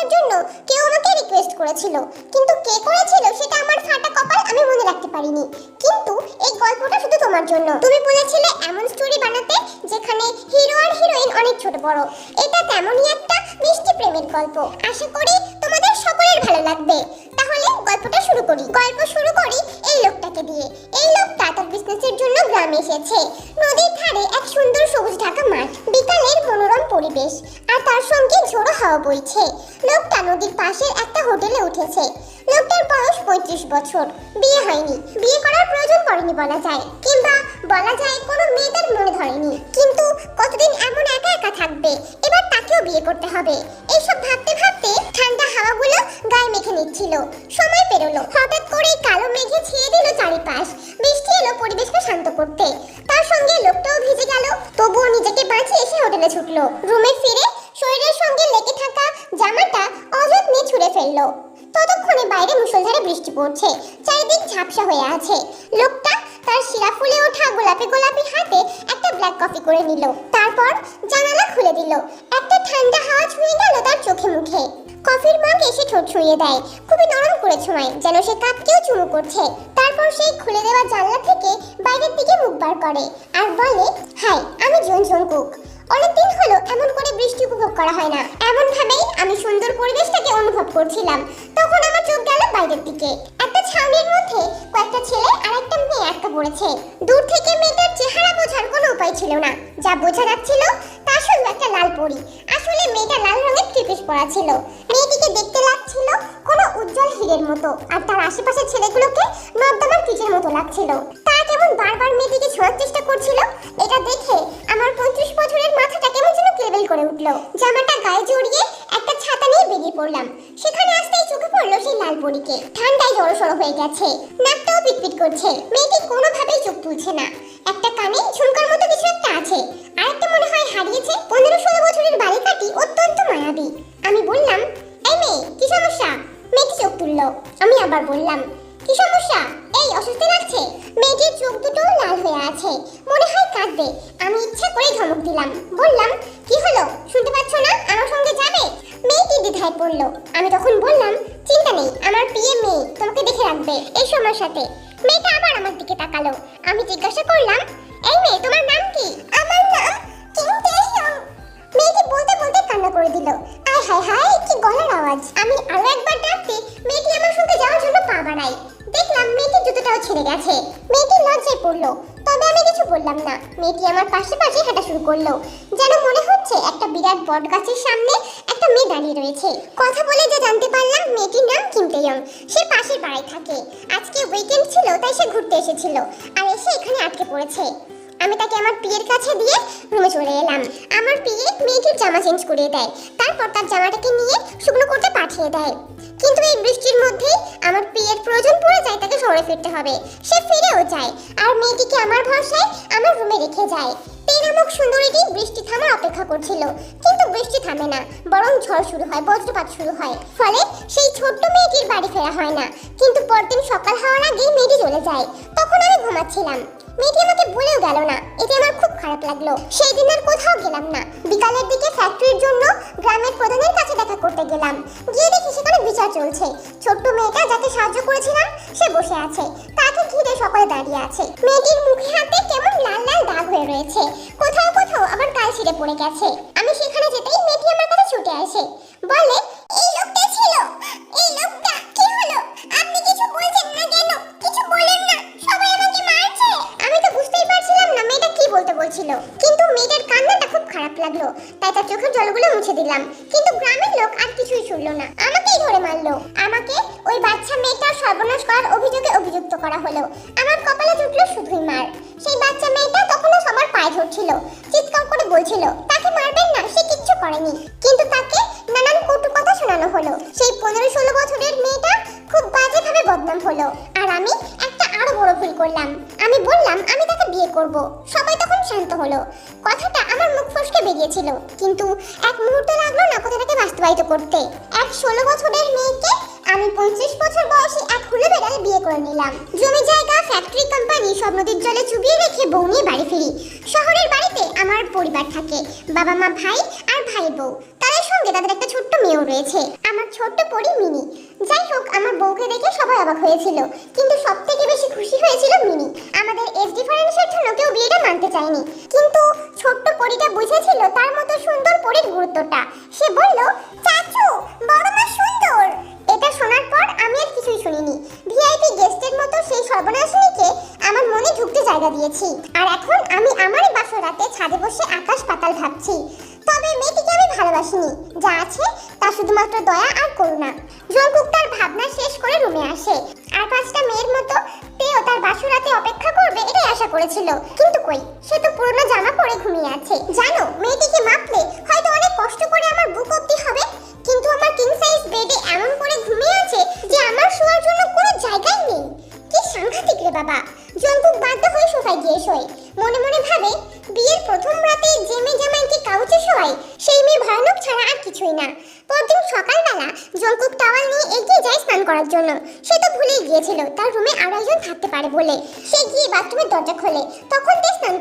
করার জন্য কেউ আমাকে রিকোয়েস্ট করেছিল। কিন্তু কে করেছিল সেটা আমার ফাটা কপাল আমি মনে রাখতে পারিনি। কিন্তু এই গল্পটা শুধু তোমার জন্য। তুমি বলেছিলে এমন স্টোরি বানাতে যেখানে হিরো আর হিরোইন অনেক ছোট বড়। এটা তেমনই একটা মিষ্টি প্রেমের গল্প। আশা করি তোমাদের সকলের ভালো লাগবে। তাহলে গল্পটা শুরু করি। গল্প শুরু করি এই লোকটাকে দিয়ে। এই লোকটা তার বিজনেসের জন্য গ্রামে এসেছে। নদীর ধারে এক সুন্দর সবুজ ঢাকা মাঠ। বিকালের মনোরম পরিবেশ। আর তার সঙ্গে ঝোড়ো হাওয়া বইছে। লোকটা নদীর পাশের একটা হোটেলে উঠেছে। লোকটার বয়স পঁয়ত্রিশ বছর। বিয়ে হয়নি। বিয়ে করার প্রয়োজন পড়েনি বলা যায়। কিংবা বলা যায় কোনো মেয়েদের মনে ধরেনি। কিন্তু কতদিন এমন একা একা থাকবে? এবার তাকেও বিয়ে করতে হবে। এইসব ভাবতে ভাবতে ঠান্ডা হাওয়াগুলো গায়ে মেখে নিচ্ছিল। সময় পেরোলো। হঠাৎ করে কালো মেঘে ছেয়ে দিল চারিপাশ। বৃষ্টি এলো পরিবেশকে শান্ত করতে। তার সঙ্গে লোকটাও ভিজে গেল। তবুও নিজেকে বাঁচিয়ে এসে হোটেলে ছুটলো। রুমে ফিরে সঙ্গে লেগে থাকা জামাটা অযত্নে ছুঁড়ে ফেলল। ততক্ষণে বাইরে মুষলধারে বৃষ্টি পড়ছে, চারিদিক ঝাপসা হয়ে আছে। লোকটা তার শিরা ফুলে ওঠা গোলাপি গোলাপি হাতে একটা ব্ল্যাক কফি করে নিল। তারপর জানালা খুলে দিল। একটা ঠান্ডা হাওয়া ছুঁয়ে গেল তার চোখে মুখে। কফির মগ এসে ঠোঁট ছুঁয়ে দেয়। খুবই নরম করে ছোঁয়ায় যেন সে কাপকেও চুমু করছে। তারপর সেই খুলে দেওয়া জানলা থেকে বাইরের দিকে মুখ বার করে আর বলে, হাই, আমি জন কুক। অনেকদিন হলো এমন করে বৃষ্টি উপভোগ করা হয় না। এমন ভাবেই আমি সুন্দর পরিবেশটাকে অনুভব করছিলাম। তখন আমার চোখ গেল বাইরের দিকে। একটা ছাউনির মধ্যে কয়েকটা ছেলে আর একটা মেয়ে আটকা পড়েছে। দূর থেকে মেয়েটার চেহারা বোঝার কোনো উপায় ছিল না। যা বোঝা যাচ্ছিল তা শুধু একটা লাল পরি। আসলে মেয়েটা লাল রঙের ত্রিপিস পরা ছিল। মেয়েটিকে দেখতে লাগছিল কোনো উজ্জ্বল হীরের মতো। আর তার আশেপাশের ছেলেগুলোকে নর্দমার কিচের মতো লাগছিল। তারা কেমন বারবার মেয়েটিকে ছোঁয়ার চেষ্টা করছিল, এটা দেখে আমার পঁয়ত্রিশ বছরের মাথাটা কেমন যেন কেবল করে উঠল। জামাটা গায়ে জড়িয়ে একটা ছাতা নিয়ে বেরিয়ে পড়লাম। সেখানে আসতেই চোখে পড়ল সেই লাল পরীকে। ঠান্ডায় জড়সড় হয়ে গেছে। নাকটাও পিটপিট করছে। মেয়েটি কোনোভাবেই চোখ তুলছে না। একটা কানে ঝুমকার মতো কিছু একটা আছে। আরেকটা মনে হয় হারিয়েছে। পনেরো ষোলো বছরের বালিকাটি অত্যন্ত মায়াবী। আমি বললাম, এই মেয়ে, কি সমস্যা? মেয়েটি চোখ তুললো। আমি আবার বললাম, কি সমস্যা? অসুস্থ লাগছে? মেয়েটির চোখ দুটো লাল হয়ে আছে। মনে হয় কাঁদবে। আমি ইচ্ছা করে ধমক দিলাম। বললাম, কি হলো? শুনতে পাচ্ছ না? আমার সঙ্গে যাবে? মেয়েটি দ্বিধায় পড়ল। আমি তখন বললাম, চিন্তা নেই, আমার পিএ মেয়ে, তোমাকে দেখে রাখবে। এই সময়ের সাথে। মেয়েটা আবার আমার দিকে তাকালো। আমি জিজ্ঞাসা করলাম, এই মেয়ে, তোমার নাম কি? আমার নাম মেয়েটি বলতে বলতে কান্না করে দিল। আয় হায় হায়, কি গলার আওয়াজ। আমি আরও একবার ডাকতে মেয়েটি আমার সঙ্গে যাওয়ার জন্য পা বাড়ায়। জুতোটাও ছেড়ে গেছে। মেয়েটি লজ্জায় পড়ল। তবে আমি কিছু বললাম না। মেয়েটি আমার পাশে পাশে হাঁটা শুরু করল। যেন মনে হচ্ছে একটা বিরাট বট গাছের সামনে একটা মেয়ে দাঁড়িয়ে রয়েছে। কথা বলে যে জানতে পারলাম, মেয়েটির নাম কিমতেয়ং সে পাশের পাড়ায় থাকে। আজকে উইকেন্ড ছিল, তাই সে ঘুরতে এসেছিল। আর এসে এখানে আটকে পড়েছে। আমি তাকে আমার পিয়ের কাছে দিয়ে রুমে চলে এলাম। আমার পিয়ে মেয়েটির জামা চেঞ্জ করে দেয়। তারপর তার জামাটাকে নিয়ে শুকনো করতে পাঠিয়ে দেয়। কিন্তু এই বৃষ্টির মধ্যেই আমার পিয়ের প্রয়োজন পড়ে যায় তাকে শহরে ফিরতে হবে। সে ফিরেও যায়। আর মেয়েটিকে আমার ভরসায় আমার রুমে রেখে যায়। নামক সুন্দরীটি বৃষ্টি থামার অপেক্ষা করছিল। কিন্তু বৃষ্টি থামে না, বরং ঝড় শুরু হয়, বজ্রপাত শুরু হয়। ফলে সেই ছোট্ট মেয়েটির বাড়ি ফেরা হয় না। কিন্তু পরদিন সকাল হওয়ার আগেই মেয়েটি চলে যায়। তখন আমি ঘুমাচ্ছিলাম। মেয়েটি আমাকে ভুলেও গেল না। এতে আমার খুব খারাপ লাগল। সেই দিন আর কোথাও গেলাম না। বিকালের দিকে ফ্যাক্টরির জন্য গ্রামের প্রধানের কাছে দেখা করতে গেলাম। গিয়ে দেখি সেখানে বিচার চলছে। ছোট্ট মেয়েটা যাকে সাহায্য করেছিলাম, সে বসে আছে। তাকে ঘিরে সকলে দাঁড়িয়ে আছে। মেয়েটির মুখে হাতে কেমন লাল লাল দাগ হয়ে রয়েছে। কোথাও কোথাও আবার কাল ছিঁড়ে পড়ে গেছে। আমি সেখানে যেতেই মেয়েটি আমার কাছে ছুটে আসে। বলে, এই লোকটা ছিল! এই লোকটা! কি হলো? আপনি কিছু বলছেন না কেন? কিছু বলেন না! কি বলতে বলছিল। কিন্তু মেয়েটার কান্নাটা খুব খারাপ লাগল। তাই তার চোখের জলগুলো মুছে দিলাম। কিন্তু গ্রামের লোক আর কিছুই শুনলো না। আমাকেই ধরে মারলো। আমাকে ওই বাচ্চা মেয়েটার সর্বনাশ করার অভিযোগে অভিযুক্ত করা হলো। আমার কপালে জুটলো শুধুই মার। সেই বাচ্চা মেয়েটা তখনও সবার পায়ে ধরছিল, চিৎকার করে বলছিল, তাকে মারবেন না, সে কিচ্ছু করেনি। কিন্তু তাকে নানান কটু কথা শোনানো হলো। সেই পনেরো ষোলো বছরের মেয়েটা খুব বাজেভাবে বদনাম হলো। আর আমি একটা আরও বড় ভুল করলাম। আমি বললাম, আমি তাকে বিয়ে করব। সবাই তখন শান্ত হলো। কথাটা আমার মুখ ফসকে বেরিয়েছিল। কিন্তু এক মুহূর্ত লাগল না কথাটাকে বাস্তবায়িত করতে। এক ষোলো বছরের মেয়েকে আমি পঞ্চাশ বছর বয়সী এক হুলে বেড়াল বিয়ে করে নিলাম। জমি জায়গা ফ্যাক্টরি কোম্পানি সব নদীর জলে চুবিয়ে রেখে বউ নিয়ে বাড়ি ফিরি। শহরের বাড়িতে আমার পরিবার থাকে, বাবা মা ভাই আর ভাই বউ। তাদের সঙ্গে তাদের একটা ছোট্ট মেয়েও রয়েছে, আমার ছোট্ট পরি মিনি। যাই হোক, আমার বউকে দেখে সবাই অবাক হয়েছিল, কিন্তু সব থেকে বেশি খুশি হয়েছিল মিনি। আমাদের এজ ডিফারেন্সের জন্য কেউ বিয়েটা মানতে চায়নি। কিন্তু ছোট্ট পরিটা বুঝেছিল তার মতো সুন্দর পরির গুরুত্বটা। সে বলল, চাচু, বড় মা সুন্দর। এটা শোনার পর আমি আর কিছুই শুনিনি। ভিআইপি গেস্টের মতো সেই সর্বনাশনীকে আমার মনে ঢুকতে জায়গা দিয়েছি। আর এখন আমি আমারই বাসর রাতে ছাদে বসে আকাশ পাতাল ভাবছি। তবে মেয়েটিকে আমি ভালোবাসিনি। যা আছে তা শুধুমাত্র দয়া আর করুণা। জঙ্কুক তার ভাবনা শেষ করে রুমে আসে। আর পাঁচটা মেয়ের মতো তেও তার বাসরাতে অপেক্ষা করবে এটাই আশা করেছিল। কিন্তু কই? সে তো পুরনো জামা পরে ঘুমিয়ে আছে। জানো, মেয়েটিকে মাপলে হয়তো অনেক কষ্ট করে আমার বুক অব্দি হবে। কিন্তু আমার কিং সাইজ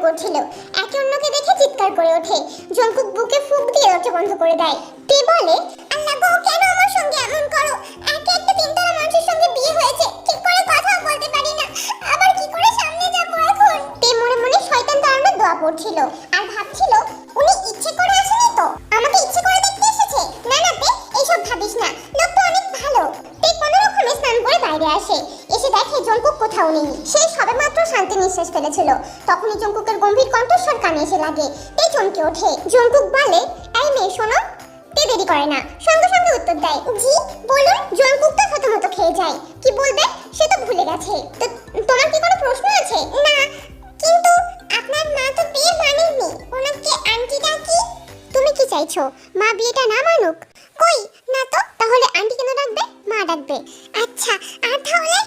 করছিল একে অন্যকে দেখে চিৎকার করে ওঠে। জঙ্কুক বুকে ফুক দিয়ে দরজা বন্ধ করে দেয়। তে বলে, আল্লাহ গো, কেন আমার সঙ্গে এমন করো? একে একটা তিনতলা মানুষের সঙ্গে বিয়ে হয়েছে। ঠিক করে কথা বলতে পারি না। আবার কি করে সামনে যাব এখন? তে মনে মনে শয়তান তাড়ানোর দোয়া পড়ছিল আর ভাবছিল, উনি ইচ্ছে করে আসেনি তো? আমাকে ইচ্ছে করে দেখতে এসেছে। না না তে, এইসব ভাবিস না। লোকটা অনেক ভালো। তে কোনো রকমে স্নান করে বাইরে আসে। দেখে জঙ্কুক কোথাও নেই। সে সবেমাত্র শান্তি নিঃশ্বাস ফেলেছিল। তখনই জঙ্কুকের গম্ভীর কণ্ঠস্বর কানে এসে লাগে। তে চমকে ওঠে। জঙ্কুক বলে, এই মেয়ে, শোনো। তে দেরি করে না। সঙ্গে সঙ্গে উত্তর দেয়, জি, বলুন, জঙ্কুক তো থতমত খেয়ে যায়। কি বলবে? সে তো ভুলে গেছে। তো তোমার কি কোনো প্রশ্ন আছে? না, কিন্তু আপনার মা তো বিয়ে মানেননি। ওনাকে আন্টি ডাকি। তুমি কি চাইছো? মা বিয়েটা না মানুক? কই? না তো, তাহলে আন্টি কেন ডাকবে? মা ডাকবে। আচ্ছা আর তাহলে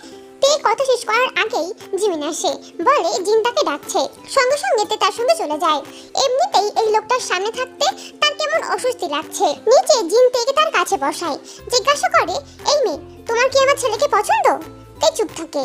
তে কথা শেষ করার আগেই জিমিন আসে। বলে জিন তাকে ডাকছে। সঙ্গে সঙ্গে তে তার সঙ্গে চলে যায়। এমনিতেই এই লোকটার সামনে থাকতে তার কেমন অস্বস্তি লাগছে। নিচে জিন তেকে তার কাছে বসায়। জিজ্ঞাসা করে, এই মেয়ে, তোমার কি আমার ছেলেকে পছন্দ? তে চুপ থাকে।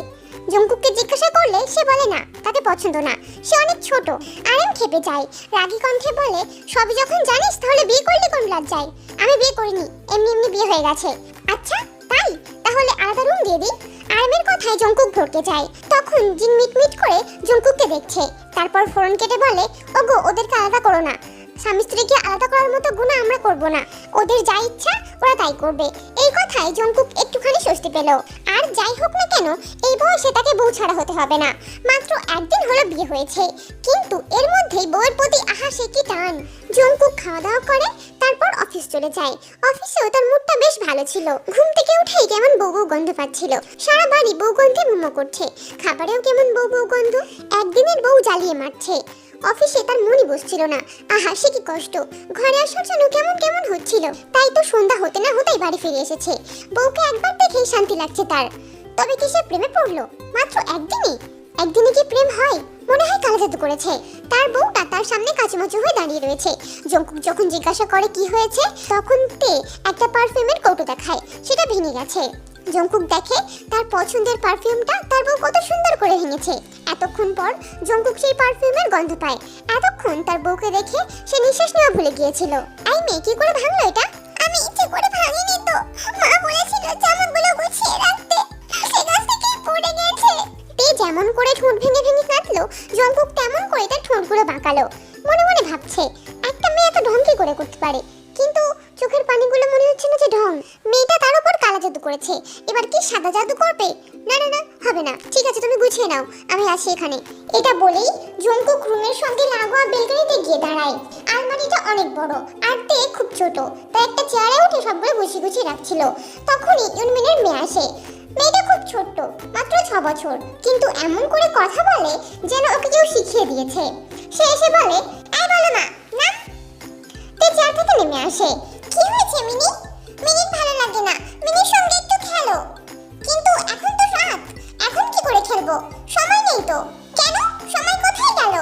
জঙ্কুককে জিজ্ঞাসা করলে সে বলে, না, তাকে পছন্দ না। সে অনেক ছোট। আমি খেপে যাই রাগী কণ্ঠে বলে, সবই যখন জানিস তাহলে বিয়ে করলে কোন লজ্জায়? আমি বিয়ে করিনি। এমনি এমনি বিয়ে হয়ে গেছে। আচ্ছা তাই? তাহলে আলাদা রুম দিয়ে দিই। আরামের কথায় জঙ্কুক ভরকে যায়। তখন জিন মিটমিট করে জঙ্কুককে দেখছে। তারপর ফোরন কেটে বলে, ওগো, ওদেরকে আলাদা করো না। স্বামী স্ত্রীকে আলাদা করার মতো গুণা আমরা করব না। ওদের যা ইচ্ছা ওরা তাই করবে। এই কথায় জঙ্কুক একটুখানি স্বস্তি পেল। আর যাই হোক না কেন, এই বয়সে তাকে বউ ছাড়া হতে হবে না। মাত্র একদিন হলো বিয়ে হয়েছে, কিন্তু এর মধ্যেই বউয়ের প্রতি আহা সে কি টান? জঙ্কুক খাওয়া দাওয়া করে, তারপর অফিস চলে যায়। অফিসেও তার মুডটা বেশ ভালো ছিল। ঘুম থেকে উঠেই কেমন বউ বউ গন্ধ পাচ্ছিল। সারা বাড়ি বউ গন্ধে মোমো করছে। খাবারেও কেমন বউ বউ গন্ধ? একদিনের বউ জ্বালিয়ে মারছে। অফিসে তার মনই বসছিল না। আহা, সে কি কষ্ট। ঘরে আসার জন্য কেমন কেমন হচ্ছিল। তাই তো সন্ধ্যা হতে না হতেই বাড়ি ফিরে এসেছে। বউকে একবার দেখেই শান্তি লাগছে তার। তবে কি সে প্রেমে পড়ল? মাত্র একদিনই? একদিনে কি প্রেম হয়? মনে হয় কালা জাদু করেছে। তার বউটা তার সামনে কাচুমাচু হয়ে দাঁড়িয়ে রয়েছে। জঙ্কুক যখন জিজ্ঞাসা করে কি হয়েছে, তখন তে একটা পারফিউমের কৌটো দেখায়। সেটা ভেঙে গেছে। জঙ্কুক দেখে তার পছন্দের পারফিউমটা তার বউ কত সুন্দর করে ভেঙেছে। এতক্ষণ পর জঙ্কুক সেই পারফিউমের গন্ধ পায়। এতক্ষণ তার বউকে দেখে সে নিঃশ্বাস নেওয়া ভুলে গিয়েছিল। এই মেয়ে কি করে ভাঙলো এটা? আমি ইচ্ছে করে ভাঙিনি তো। মা বলেছিল জামাগুলো গুছিয়ে রাখতে। সে গাছ থেকে পড়ে গেছে। তে যেমন করে ঠোঁট ভেঙে ভেঙে কাটলো জঙ্কুক তেমন করে তার ঠোঁটগুলো বাঁকালো। মনে মনে ভাবছে, একটা মেয়ে এত ঢং কি করে করতে পারে। কিন্তু চোখের পানিগুলো মনে হচ্ছে না যে ঢং। মেয়েটা তার উপর কালা জাদু করেছে। এবার কি সাদা জাদু করবে? না না না, হবে না। ঠিক আছে, তুমি গুছিয়ে নাও। আমি আছি এখানে। এটা বলেই জঙ্কুক রুমের সঙ্গে লাগোয়া বেলকনিতে গিয়ে দাঁড়ায়। আলমারিটা অনেক বড় আর তে খুব ছোট। তাই একটা চেয়ারে উঠে সবগুলো গুছিয়ে গুছিয়ে রাখছিল। তখনই ইউনমিনের মেয়ে আসে। মেয়েটা খুব ছোট্ট, মাত্র ছ বছর। কিন্তু এমন করে কথা বলে যেন ওকে কেউ শিখিয়ে দিয়েছে। সে এসে বলে, এই বলো মা না তে চেয়ার থেকে নেমে আসে। কি হয়েছে, মিনি? মিনির ভালো লাগে না। মিনির সঙ্গে একটু খেলো। কিন্তু এখন তো রাত। এখন কি করে খেলব? সময় নেই তো। কেন? সময় কোথায় গেল?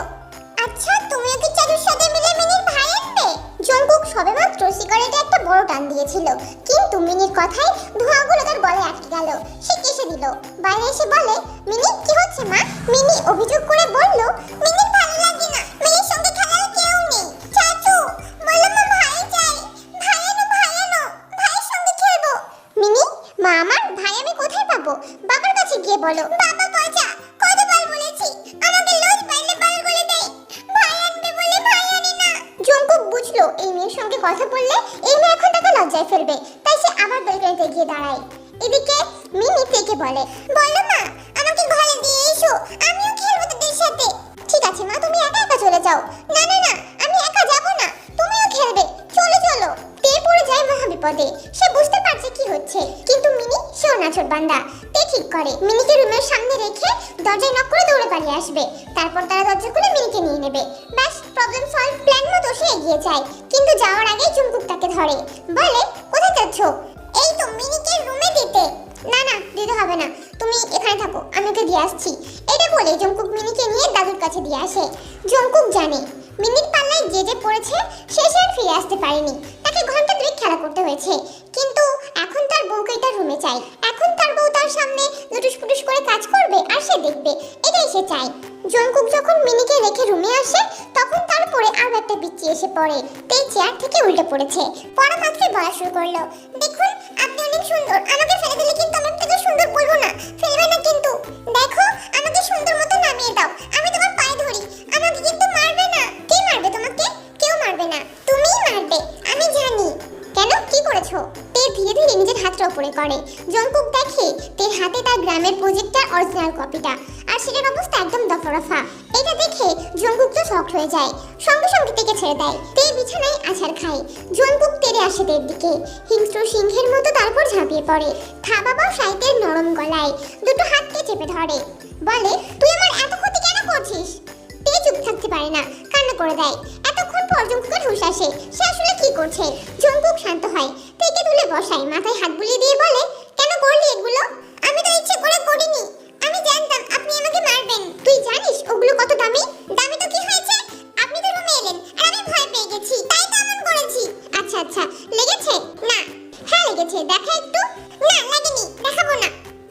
আচ্ছা তুমিও কি চারুর সাথে মিলে মিনির ভাই আনবে? জঙ্কুক সবেমাত্র সিগারেটে একটা বড় টান দিয়েছিল। কিন্তু মিনির কথায় ধোঁয়াগুলো তার গলে আটকে গেল। সে কেসে দিল। বাইরে এসে বলে, মিনি, কি হচ্ছে মা? মিনি অভিযোগ করে বলল, মিনির আমি কোথায় পাবো? বাবার কাছে গিয়ে বলো। বাবা পচা কতবার বলেছি। আমাকে লজ পাইলে পাল করে দেয় ভাই আনবে বলে ভাই আনি না। জঙ্কুক বুঝলো এই মেয়ের সঙ্গে কথা বললে এই মেয়ে এখন তাকে লজ্জায় ফেলবে। তাই সে আবার বেলকনিতে গিয়ে দাঁড়ায়। এদিকে মিমি থেকে বলে, বলো মা, আমাকে ঘরে দিয়ে এসো। আমিও খেলব তোদের সাথে। ঠিক আছে মা, তুমি একা একা চলে যাও। না না না, আমি একা যাব না। তুমিও খেলবে। চলো চলো। তে পড়ে যায় মহা নাছর বান্দা। তে ঠিক করে। মিনিকে রুমের সামনে রেখে দরজায় নক করে দৌড়ে পালিয়ে আসবে। তারপর তারা দরজা খুলে মিনিকে নিয়ে নেবে। ব্যাস প্রবলেম সলভ প্ল্যান মতো সে এগিয়ে যায়। কিন্তু যাওয়ার আগেই চুমকুক তাকে ধরে। বলে, কোথায় যাচ্ছ? এই তো মিনিকে রুমে দিতে। না না, দিতে হবে না। তুমি এখানে থাকো, আমি ওকে দিয়ে আসছি। এটা বলে জঙ্কুক মিনিকে নিয়ে দাদুর কাছে দিয়ে আসে। জঙ্কুক জানে, মিনির পাল্লায় যে যে পড়েছে, সে সে আর ফিরে আসতে পারেনি। তাকে ঘণ্টা দুই খেলা করতে হয়েছে। কিন্তু এখন তার বউকে তার রুমে চাই। এখন তার বউ তার সামনে লুটুস পুটুস করে কাজ করবে আর সে দেখবে। এটাই সে চায়। জঙ্কুক যখন মিনিকে রেখে রুমে আসে, তখন তার উপরে আরও একটা বিচ্ছি এসে পড়ে। তে চেয়ার থেকে উল্টে পড়েছে। পড়া মাত্রই বলা শুরু করল। দেখুন, আপনি অনেক সুন্দর। আমাকে ফেলে দিলে কিন্তু আমি আপনাকে সুন্দর বলব না। ফেলবে না কিন্তু। দেখো, আমাকে সুন্দর মতো নামিয়ে দাও। আমি তোমার পায়ে ধরি। আমাকে কিন্তু মারবে না, তুমিই মারবে, আমি জানি। কেন? কি করেছ? তে ধীরে ধীরে নিজের হাতটা উপরে করে। জঙ্কুক দেখে তের হাতে তার গ্রামের প্রজেক্টটার অরিজিনাল কপিটা আর সেটার অবস্থা একদম দফরফা। এটা দেখে জঙ্কুক তো শক হয়ে যায়। সঙ্গে সঙ্গে তেকে ছেড়ে দেয়। তে বিছানায় আছাড় খায়। জঙ্কুক তেরে আসে তের দিকে। হিংস্র সিংহের মতো তারপর ঝাঁপিয়ে পড়ে। থা বাবা সাইতের নরম গলায় দুটো হাতকে চেপে ধরে। বলে, তুই আমার এত ক্ষতি কেন করছিস? তে চুপ থাকতে পারে না। কান্না করে দেয়। এতক্ষণ পর আসে। সে আসলে কি করছে? জঙ্কুক শান্ত হয়। তেকে তুলে বসায়। মাথায় হাত বুলিয়ে দিয়ে বলে, কেন করলি এগুলো? আমি তো ইচ্ছে করে করিনি। আমি জানতাম আপনি আমাকে মারবেন। তুই জানিস ওগুলো কত দামি? দামি তো কি হয়েছে? আপনি তো রুমে এলেন আর আমি ভয় পেয়ে গেছি। তাই তো এমন করেছি। আচ্ছা আচ্ছা লেগেছে? না। হ্যাঁ লেগেছে। দেখা একটু।